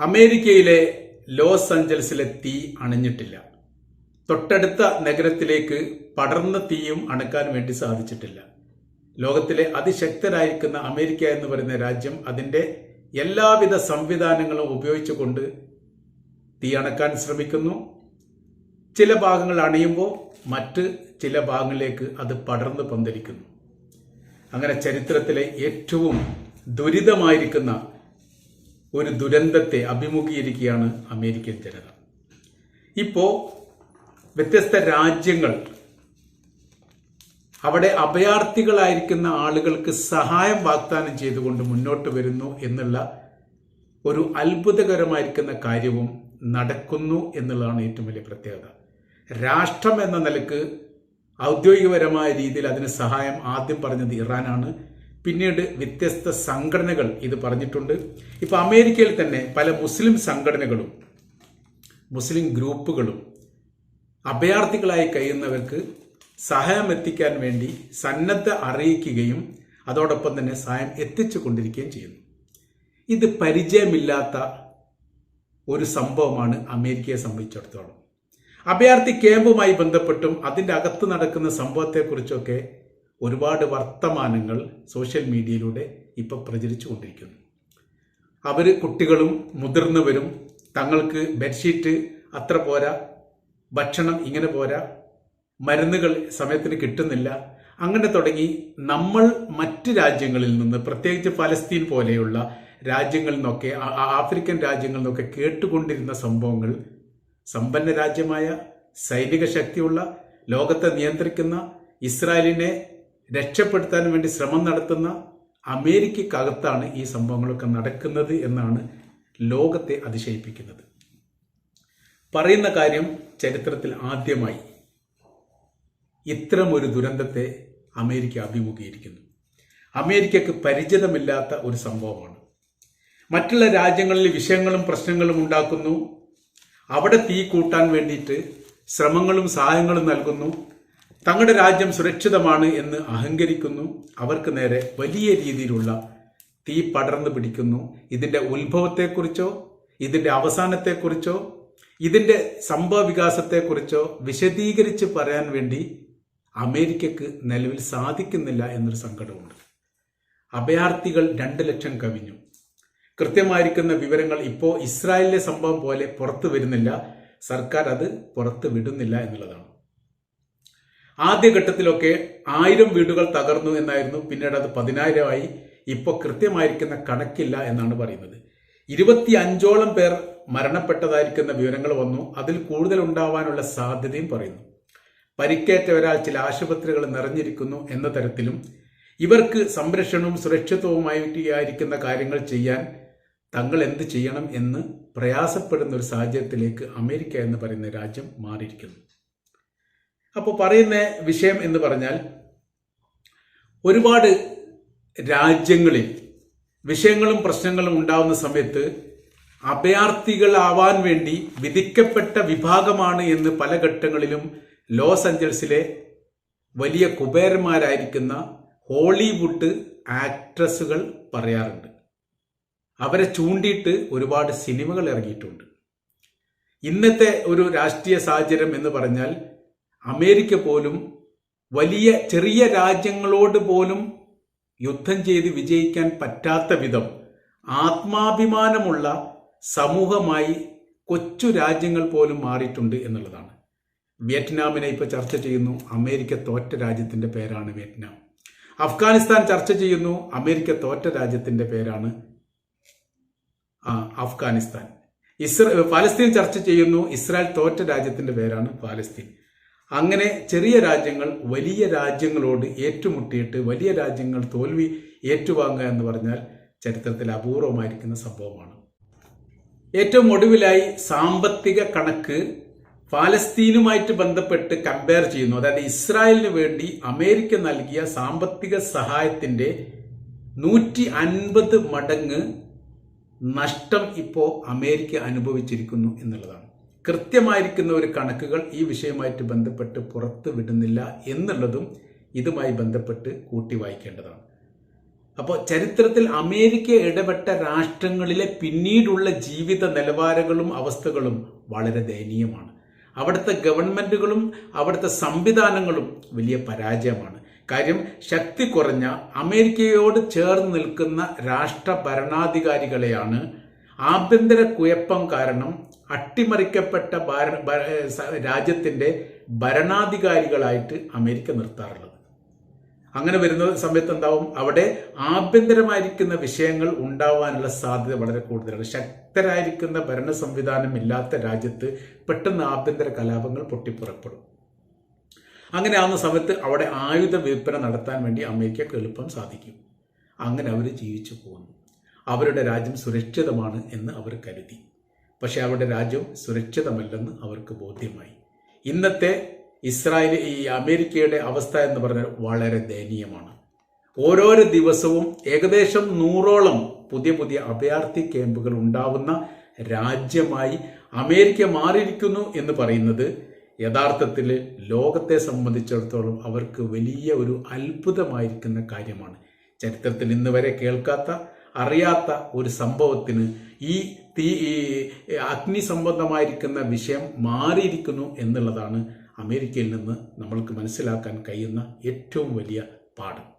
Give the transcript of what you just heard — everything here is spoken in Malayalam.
അമേരിക്കയിലെ ലോസ് ആഞ്ചൽസിലെ തീ അണഞ്ഞിട്ടില്ല. തൊട്ടടുത്ത നഗരത്തിലേക്ക് പടർന്ന തീയും അണക്കാൻ വേണ്ടി സാധിച്ചിട്ടില്ല. ലോകത്തിലെ അതിശക്തരായിരിക്കുന്ന അമേരിക്ക എന്ന് പറയുന്ന രാജ്യം അതിന്റെ എല്ലാവിധ സംവിധാനങ്ങളും ഉപയോഗിച്ചുകൊണ്ട് തീ അണക്കാൻ ശ്രമിക്കുന്നു. ചില ഭാഗങ്ങൾ അണിയുമ്പോൾ മറ്റ് ചില ഭാഗങ്ങളിലേക്ക് അത് പടർന്ന് പന്തലിക്കുന്നു. അങ്ങനെ ചരിത്രത്തിലെ ഏറ്റവും ദുരിതമായിരിക്കുന്ന ഒരു ദുരന്തത്തെ അഭിമുഖീകരിക്കുകയാണ് അമേരിക്കൻ ജനത. ഇപ്പോ വ്യത്യസ്ത രാജ്യങ്ങൾ അവിടെ അഭയാർത്ഥികളായിരിക്കുന്ന ആളുകൾക്ക് സഹായം വാഗ്ദാനം ചെയ്തുകൊണ്ട് മുന്നോട്ട് വരുന്നു എന്നുള്ള ഒരു അത്ഭുതകരമായിരിക്കുന്ന കാര്യവും നടക്കുന്നു എന്നുള്ളതാണ് ഏറ്റവും വലിയ പ്രത്യേകത. രാഷ്ട്രം എന്ന നിലയ്ക്ക് ഔദ്യോഗികപരമായ രീതിയിൽ അതിന് സഹായം ആദ്യം പറഞ്ഞത് ഇറാനാണ്. പിന്നീട് വ്യത്യസ്ത സംഘടനകൾ ഇത് പറഞ്ഞിട്ടുണ്ട്. ഇപ്പൊ അമേരിക്കയിൽ തന്നെ പല മുസ്ലിം സംഘടനകളും മുസ്ലിം ഗ്രൂപ്പുകളും അഭയാർത്ഥികളായി കഴിയുന്നവർക്ക് സഹായം എത്തിക്കാൻ വേണ്ടി സന്നദ്ധ അറിയിക്കുകയും അതോടൊപ്പം തന്നെ സഹായം എത്തിച്ചു കൊണ്ടിരിക്കുകയും ചെയ്യുന്നു. ഇത് പരിചയമില്ലാത്ത ഒരു സംഭവമാണ് അമേരിക്കയെ സംബന്ധിച്ചിടത്തോളം. അഭയാർത്ഥി ക്യാമ്പുമായി ബന്ധപ്പെട്ടും അതിന്റെ അകത്ത് നടക്കുന്ന സംഭവത്തെക്കുറിച്ചൊക്കെ ഒരുപാട് വർത്തമാനങ്ങൾ സോഷ്യൽ മീഡിയയിലൂടെ ഇപ്പോൾ പ്രചരിച്ചു കൊണ്ടിരിക്കുന്നു. അവർ കുട്ടികളും മുതിർന്നവരും തങ്ങൾക്ക് ബെഡ്ഷീറ്റ് അത്ര പോരാ ഭക്ഷണം ഇങ്ങനെ പോരാ മരുന്നുകൾ സമയത്തിന് കിട്ടുന്നില്ല. അങ്ങനെ തുടങ്ങി നമ്മൾ മറ്റ് രാജ്യങ്ങളിൽ നിന്ന് പ്രത്യേകിച്ച് ഫലസ്തീൻ പോലെയുള്ള രാജ്യങ്ങളിൽ നിന്നൊക്കെ ആഫ്രിക്കൻ രാജ്യങ്ങളിൽ നിന്നൊക്കെ കേട്ടുകൊണ്ടിരുന്ന സംഭവങ്ങൾ സമ്പന്ന രാജ്യമായ സൈനിക ശക്തിയുള്ള ലോകത്തെ നിയന്ത്രിക്കുന്ന ഇസ്രായേലിനെ രക്ഷപ്പെടുത്താൻ വേണ്ടി ശ്രമം നടത്തുന്ന അമേരിക്കക്കകത്താണ് ഈ സംഭവങ്ങളൊക്കെ നടക്കുന്നത് എന്നാണ് ലോകത്തെ അതിശയിപ്പിക്കുന്നത്. പറയുന്ന കാര്യം ചരിത്രത്തിൽ ആദ്യമായി. ഇത്തരമൊരു ദുരന്തത്തെ അമേരിക്ക അഭിമുഖീകരിക്കുന്നു. അമേരിക്കക്ക് പരിചിതമില്ലാത്ത ഒരു സംഭവമാണ്. മറ്റുള്ള രാജ്യങ്ങളിൽ വിഷയങ്ങളും പ്രശ്നങ്ങളും ഉണ്ടാക്കുന്നു. അവിടെ തീ കൂട്ടാൻ വേണ്ടിയിട്ട് ശ്രമങ്ങളും സഹായങ്ങളും നൽകുന്നു. തങ്ങളുടെ രാജ്യം സുരക്ഷിതമാണ് എന്ന് അഹങ്കരിക്കുന്നു. അവർക്ക് നേരെ വലിയ രീതിയിലുള്ള തീ പടർന്നു പിടിക്കുന്നു. ഇതിന്റെ ഉത്ഭവത്തെക്കുറിച്ചോ ഇതിന്റെ അവസാനത്തെക്കുറിച്ചോ ഇതിന്റെ സംഭവ വികാസത്തെക്കുറിച്ചോ വിശദീകരിച്ച് പറയാൻ വേണ്ടി അമേരിക്കക്ക് നിലവിൽ സാധിക്കുന്നില്ല എന്നൊരു സങ്കടമുണ്ട്. അഭയാർത്ഥികൾ രണ്ട് ലക്ഷം കവിഞ്ഞു. കൃത്യമായിരിക്കുന്ന വിവരങ്ങൾ ഇപ്പോൾ ഇസ്രായേലിലെ സംഭവം പോലെ പുറത്തു വരുന്നില്ല. സർക്കാർ അത് പുറത്തു വിടുന്നില്ല എന്നുള്ളതാണ്. ആദ്യഘട്ടത്തിലൊക്കെ ആയിരം വീടുകൾ തകർന്നു എന്നായിരുന്നു. പിന്നീട് അത് പതിനായിരമായി. ഇപ്പോൾ കൃത്യമായിരിക്കുന്ന കണക്കില്ല എന്നാണ് പറയുന്നത്. ഇരുപത്തി അഞ്ചോളം പേർ മരണപ്പെട്ടതായിരിക്കുന്ന വിവരങ്ങൾ വന്നു. അതിൽ കൂടുതൽ ഉണ്ടാവാനുള്ള സാധ്യതയും പറയുന്നു. പരിക്കേറ്റ ഒരാൾ ചില ആശുപത്രികൾ നിറഞ്ഞിരിക്കുന്നു എന്ന തരത്തിലും ഇവർക്ക് സംരക്ഷണവും സുരക്ഷിതവുമായിരിക്കുന്ന കാര്യങ്ങൾ ചെയ്യാൻ തങ്ങൾ എന്ത് ചെയ്യണം എന്ന് പ്രയാസപ്പെടുന്ന ഒരു സാഹചര്യത്തിലേക്ക് അമേരിക്ക എന്ന് പറയുന്ന രാജ്യം മാറിയിരിക്കുന്നു. അപ്പോൾ പറയുന്ന വിഷയം എന്ന് പറഞ്ഞാൽ ഒരുപാട് രാജ്യങ്ങളിൽ വിഷയങ്ങളും പ്രശ്നങ്ങളും ഉണ്ടാവുന്ന സമയത്ത് അഭയാർത്ഥികളാവാൻ വേണ്ടി വിധിക്കപ്പെട്ട വിഭാഗമാണ് എന്ന് പല ഘട്ടങ്ങളിലും ലോസ് ആഞ്ചൽസിലെ വലിയ കുബേരന്മാരായിരിക്കുന്ന ഹോളിവുഡ് ആക്ട്രസുകൾ പറയാറുണ്ട്. അവരെ ചൂണ്ടിയിട്ട് ഒരുപാട് സിനിമകൾ ഇറങ്ങിയിട്ടുണ്ട്. ഇന്നത്തെ ഒരു രാഷ്ട്രീയ സാഹചര്യം എന്ന് പറഞ്ഞാൽ അമേരിക്ക പോലും വലിയ ചെറിയ രാജ്യങ്ങളോട് പോലും യുദ്ധം ചെയ്ത് വിജയിക്കാൻ പറ്റാത്ത വിധം ആത്മാഭിമാനമുള്ള സമൂഹമായി കൊച്ചു രാജ്യങ്ങൾ പോലും മാറിയിട്ടുണ്ട് എന്നുള്ളതാണ്. വിയറ്റ്നാമിനെ ഇപ്പോൾ ചർച്ച ചെയ്യുന്നു. അമേരിക്ക തോറ്റ രാജ്യത്തിന്റെ പേരാണ് വിയറ്റ്നാം. അഫ്ഗാനിസ്ഥാൻ ചർച്ച ചെയ്യുന്നു. അമേരിക്ക തോറ്റ രാജ്യത്തിന്റെ പേരാണ് അഫ്ഗാനിസ്ഥാൻ. ഇസ്ര പാലസ്തീൻ ചർച്ച ചെയ്യുന്നു. ഇസ്രായേൽ തോറ്റ രാജ്യത്തിന്റെ പേരാണ് പാലസ്തീൻ അങ്ങനെ ചെറിയ രാജ്യങ്ങൾ വലിയ രാജ്യങ്ങളോട് ഏറ്റുമുട്ടിയിട്ട് വലിയ രാജ്യങ്ങൾ തോൽവി ഏറ്റുവാങ്ങുക എന്ന് പറഞ്ഞാൽ ചരിത്രത്തിൽ അപൂർവമായിരിക്കുന്ന സംഭവമാണ്. ഏറ്റവും ഒടുവിലായി സാമ്പത്തിക കണക്ക് പാലസ്തീനുമായിട്ട് ബന്ധപ്പെട്ട് കമ്പയർ ചെയ്യുന്നു. അതായത് ഇസ്രായേലിന് വേണ്ടി അമേരിക്ക നൽകിയ സാമ്പത്തിക സഹായത്തിന്റെ നൂറ്റി അൻപത് മടങ്ങ് നഷ്ടം ഇപ്പോൾ അമേരിക്ക അനുഭവിച്ചിരിക്കുന്നു എന്നുള്ളതാണ്. കൃത്യമായിരിക്കുന്ന ഒരു കണക്കുകൾ ഈ വിഷയവുമായിട്ട് ബന്ധപ്പെട്ട് പുറത്തു വിടുന്നില്ല എന്നുള്ളതും ഇതുമായി ബന്ധപ്പെട്ട് കൂട്ടി വായിക്കേണ്ടതാണ്. അപ്പോൾ ചരിത്രത്തിൽ അമേരിക്ക ഇടപെട്ട രാഷ്ട്രങ്ങളിലെ പിന്നീടുള്ള ജീവിത നിലവാരങ്ങളും അവസ്ഥകളും വളരെ ദയനീയമാണ്. അവിടുത്തെ ഗവൺമെന്റുകളും അവിടുത്തെ സംവിധാനങ്ങളും വലിയ പരാജയമാണ്. കാര്യം ശക്തി കുറഞ്ഞ അമേരിക്കയോട് ചേർന്ന് നിൽക്കുന്ന രാഷ്ട്ര ഭരണാധികാരികളെയാണ് ആഭ്യന്തര കുഴപ്പം കാരണം അട്ടിമറിക്കപ്പെട്ട രാജ്യത്തിന്റെ ഭരണാധികാരികളായിട്ട് അമേരിക്ക നിർത്താറുള്ളത്. അങ്ങനെ വരുന്ന സമയത്ത് എന്താവും? അവിടെ ആഭ്യന്തരമായിരിക്കുന്ന വിഷയങ്ങൾ ഉണ്ടാവാനുള്ള സാധ്യത വളരെ കൂടുതലാണ്. ശക്തരായിരിക്കുന്ന ഭരണ സംവിധാനം ഇല്ലാത്ത രാജ്യത്ത് പെട്ടെന്ന് ആഭ്യന്തര കലാപങ്ങൾ പൊട്ടിപ്പുറപ്പെടും. അങ്ങനെ ആവുന്ന സമയത്ത് അവിടെ ആയുധ വിൽപ്പന നടത്താൻ വേണ്ടി അമേരിക്കക്ക് എളുപ്പം സാധിക്കും. അങ്ങനെ അവർ ജീവിച്ചു പോകുന്നു അവരുടെ രാജ്യം സുരക്ഷിതമാണ് എന്ന് അവർ കരുതി. പക്ഷെ അവരുടെ രാജ്യം സുരക്ഷിതമല്ലെന്ന് അവർക്ക് ബോധ്യമായി. ഇന്നത്തെ ഇസ്രായേൽ ഈ അമേരിക്കയുടെ അവസ്ഥ എന്ന് പറഞ്ഞാൽ വളരെ ദയനീയമാണ്. ഓരോരോ ദിവസവും ഏകദേശം നൂറോളം പുതിയ പുതിയ അഭയാർത്ഥി ക്യാമ്പുകൾ ഉണ്ടാവുന്ന രാജ്യമായി അമേരിക്ക മാറിയിരിക്കുന്നു എന്ന് പറയുന്നത് യഥാർത്ഥത്തിൽ ലോകത്തെ സംബന്ധിച്ചിടത്തോളം അവർക്ക് വലിയ ഒരു അത്ഭുതമായിരിക്കുന്ന കാര്യമാണ്. ചരിത്രത്തിൽ ഇന്ന് വരെ കേൾക്കാത്ത അറിയാത്ത ഒരു സംഭവത്തിന് ഈ തീ ഈ അഗ്നി സംബന്ധമായിരിക്കുന്ന വിഷയം മാറിയിരിക്കുന്നു എന്നുള്ളതാണ് അമേരിക്കയിൽ നിന്ന് നമ്മൾക്ക് മനസ്സിലാക്കാൻ കഴിയുന്ന ഏറ്റവും വലിയ പാഠം.